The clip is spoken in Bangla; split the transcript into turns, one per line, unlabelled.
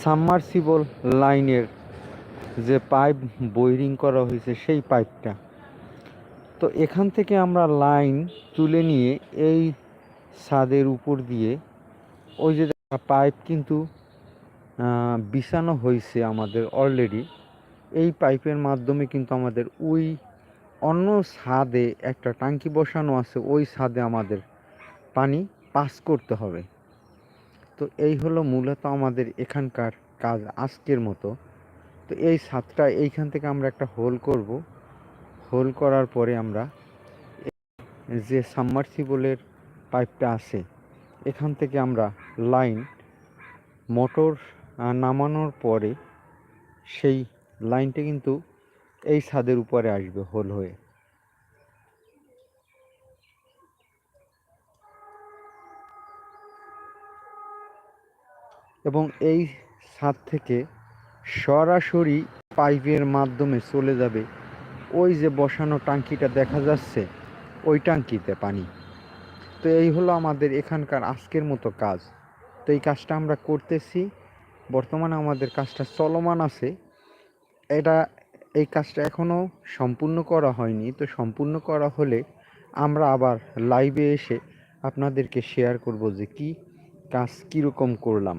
সাবমার্সিবল লাইনের যে পাইপ বোরিং করা হয়েছে, সেই পাইপটা। তো এখান থেকে আমরা লাইন তুলে নিয়ে এই ছাদের উপর দিয়ে ওই যে পাইপ কিন্তু বিছানো হয়েছে আমাদের অলরেডি এই পাইপের মাধ্যমে কিন্তু আমাদের ওই অন্য ছাদে একটা টাঙ্কি বসানো আছে, ওই ছাদে আমাদের পানি পাস করতে হবে। তো এই হলো মূলত আমাদের এখানকার কাজ আজকের মতো। তো এই ছাদটা এইখান থেকে আমরা একটা হোল করব। হোল করার পরে আমরা যে সাবমার্সিবলের পাইপটা আছে, এখান থেকে আমরা লাইন, মোটর নামানোর পরে সেই লাইনটা কিন্তু এই ছাদের উপরে আসবে হোল হয়ে। এবং এই ছাদ থেকে সরাসরি পাইপের মাধ্যমে চলে যাবে। ওই যে বসানো টাঙ্কিটা দেখা যাচ্ছে, ওই টাঙ্কিতে পানি। তো এই হলো আমাদের এখানকার আজকের মতো কাজ। তো এই কাজটা আমরা করতেছি। বর্তমানে আমাদের কাজটা চলমান আছে। এটা, এই কাজটা এখনও সম্পূর্ণ করা হয়নি। তো সম্পূর্ণ করা হলে আমরা আবার লাইভে এসে আপনাদেরকে শেয়ার করব যে কি কাজ কীরকম করলাম।